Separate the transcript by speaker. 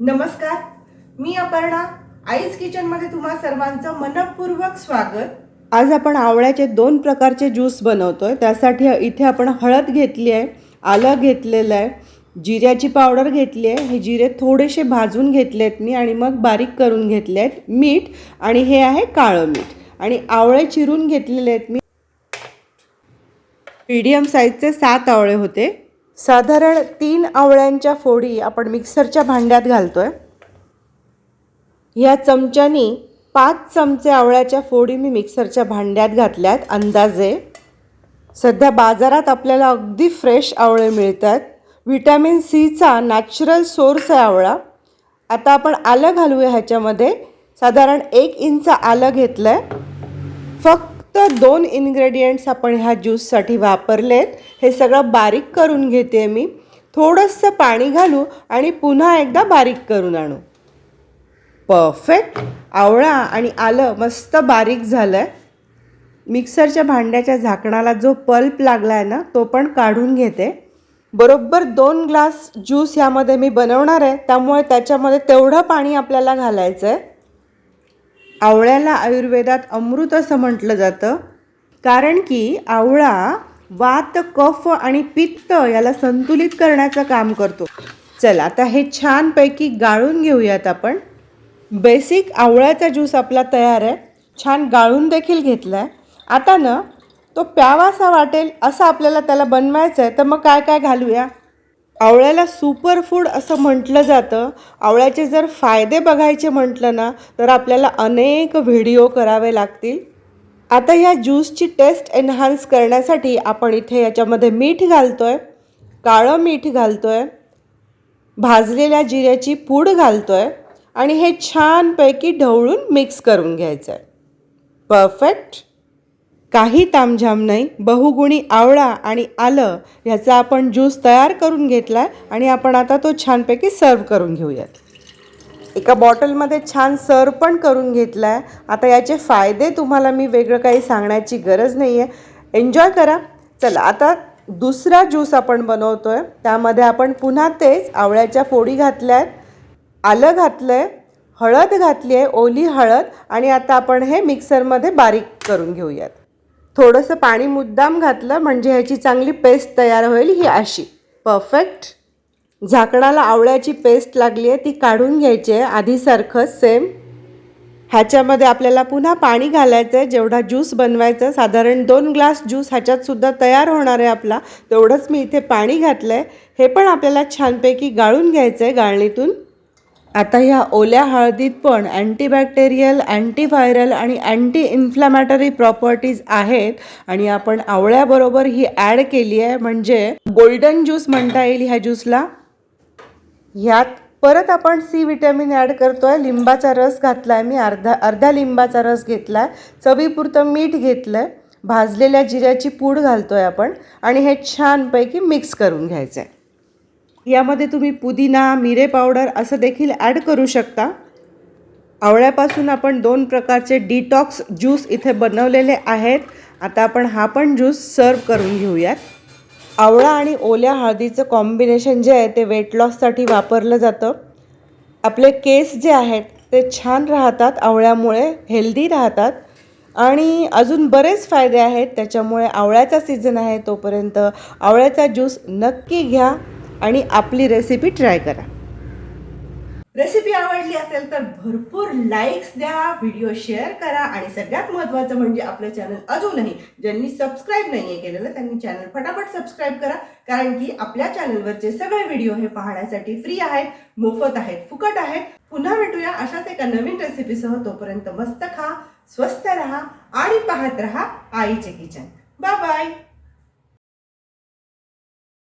Speaker 1: नमस्कार मी अपर्णा आईज किचनमध्ये तुम्हा सर्वांचं मनपूर्वक स्वागत. आज आपण आवळ्याचे दोन प्रकारचे ज्यूस बनवतोय त्यासाठी इथे आपण हळद घेतली आहे आलं घेतलेलं आहे जिऱ्याची पावडर घेतली आहे हे जिरे थोडेसे भाजून घेतले आहेत मी आणि मग बारीक करून घेतले आहेत मीठ आणि हे आहे काळं मीठ. आणि आवळे चिरून घेतलेले आहेत मी. मीडियम साईजचे सात आवळे होते. साधारण तीन आवळ्यांच्या फोडी आपण मिक्सरच्या भांड्यात घालतो आहे या चमच्यानी पाच चमचे आवळ्याच्या फोडी मी मिक्सरच्या भांड्यात घातल्यात अंदाजे. सध्या बाजारात आपल्याला अगदी फ्रेश आवळे मिळतात. व्हिटॅमिन सीचा नॅचरल सोर्स आहे आवळा. आता आपण आलं घालूया ह्याच्यामध्ये. साधारण एक इंच आलं घेतलं आहे फक्त फक्त दोन इन्ग्रेडियंट्स आपण ह्या ज्यूससाठी वापरलेत. हे सगळं बारीक करून घेते मी. थोडंसं पाणी घालू आणि पुन्हा एकदा बारीक करून आणू. परफेक्ट आवळा आणि आलं मस्त बारीक झालं आहे मिक्सरच्या भांड्याच्या झाकणाला जो पल्प लागला आहे ना तो पण काढून घेते. बरोबर दोन ग्लास ज्यूस यामध्ये मी बनवणार आहे. त्यामुळे त्याच्यामध्ये तेवढं पाणी आपल्याला घालायचं आहे आवळ्याला आयुर्वेदात अमृत असं म्हटलं जातं. कारण की आवळा वात कफ आणि पित्त याला संतुलित करण्याचं काम करतो. चला आता हे छानपैकी गाळून घेऊयात आपण. बेसिक आवळ्याचा ज्यूस आपला तयार आहे. छान गाळून देखील घेतला आहे आता ना तो प्यावासा वाटेल असं आपल्याला त्याला बनवायचं आहे तर मग काय काय घालूया? आवळ्याला सुपर फूड असं म्हटलं जातं. आवळ्याचे जर फायदे बघायचे म्हटलं ना तर आपल्याला अनेक व्हिडिओ करावे लागतील. आता ह्या ज्यूसची टेस्ट एन्हान्स करण्यासाठी आपण इथे याच्यामध्ये मीठ घालतो आहे काळं मीठ घालतो आहे भाजलेल्या जिऱ्याची पूड घालतो आहे आणि हे छानपैकी ढवळून मिक्स करून घ्यायचं आहे परफेक्ट काही तामझाम नाही बहुगुणी आवळा आणि आलं ह्याचा आपण ज्यूस तयार करून घेतला आहे आणि आपण आता तो छानपैकी सर्व करून घेऊयात. एका बॉटलमध्ये छान सर्व पण करून घेतला आहे आता याचे फायदे तुम्हाला मी वेगळं काही सांगण्याची गरज नाही आहे एन्जॉय करा. चला आता दुसरा ज्यूस आपण बनवतो आहे त्यामध्ये आपण पुन्हा तेच आवळ्याच्या फोडी घातल्या आहेत आलं घातलं आहे हळद घातली आहे ओली हळद आणि आता आपण हे मिक्सरमध्ये बारीक करून घेऊयात. थोडंसं पाणी मुद्दाम घातलं म्हणजे ह्याची चांगली पेस्ट तयार होईल ही अशी. परफेक्ट झाकणाला आवळ्याची पेस्ट लागली आहे ती काढून घ्यायची आहे. आधीसारखं सेम ह्याच्यामध्ये आपल्याला पुन्हा पाणी घालायचं आहे जेवढा ज्यूस बनवायचा आहे, साधारण दोन ग्लास ज्यूस ह्याच्यात सुद्धा तयार होणार आहे आपला. तेवढंच मी इथे पाणी घातलं आहे हे पण आपल्याला छानपैकी गाळून घ्यायचं आहे गाळणीतून. आता ह्या ओल्या हळदीत पण अँटीबॅक्टेरियल अँटीव्हायरल आणि अँटी इन्फ्लॅमॅटरी प्रॉपर्टीज आहेत आणि आपण आवळ्याबरोबर ही ॲड केली आहे. म्हणजे गोल्डन ज्यूस म्हणता येईल ह्या ज्यूसला. ह्यात परत आपण सी विटॅमिन ॲड करतो आहे लिंबाचा रस घातला आहे मी. अर्धा अर्धा लिंबाचा रस घेतला आहे चवीपुरतं मीठ घेतलं आहे भाजलेल्या जिऱ्याची पूड घालतो आहे आपण. आणि हे छानपैकी मिक्स करून घ्यायचं आहे यामध्ये तुम्ही पुदिना मिरे पावडर असं देखील ॲड करू शकता. आवळ्यापासून आपण दोन प्रकारचे डिटॉक्स ज्यूस इथे बनवलेले आहेत. आता आपण हा पण ज्यूस सर्व करून घेऊयात. आवळा आणि ओल्या हळदीचं कॉम्बिनेशन जे आहे ते वेट लॉससाठी वापरलं जातं. आपले केस जे आहेत ते छान राहतात आवळ्यामुळे हेल्दी राहतात. आणि अजून बरेच फायदे आहेत त्याच्यामुळे आवळ्याचा सीझन आहे तोपर्यंत आवळ्याचा ज्यूस नक्की घ्या. आणि आपली रेसिपी ट्राय करा. रेसिपी आवडली असेल तर भरपूर लाईक्स द्या व्हिडिओ शेअर करा आणि सगळ्यात महत्त्वाचं म्हणजे आपलं चॅनल अजूनही ज्यांनी सबस्क्राईब नाही आहे केलेलं त्यांनी चॅनल फटाफट सबस्क्राईब करा. कारण की आपल्या चॅनलवरचे सगळे व्हिडिओ हे पाहण्यासाठी फ्री आहेत मोफत आहेत फुकट आहेत. पुन्हा भेटूया अशाच एका नवीन रेसिपीसह तोपर्यंत मस्त खा स्वस्त राहा आणि पाहत राहा आईचे किचन बाय बाय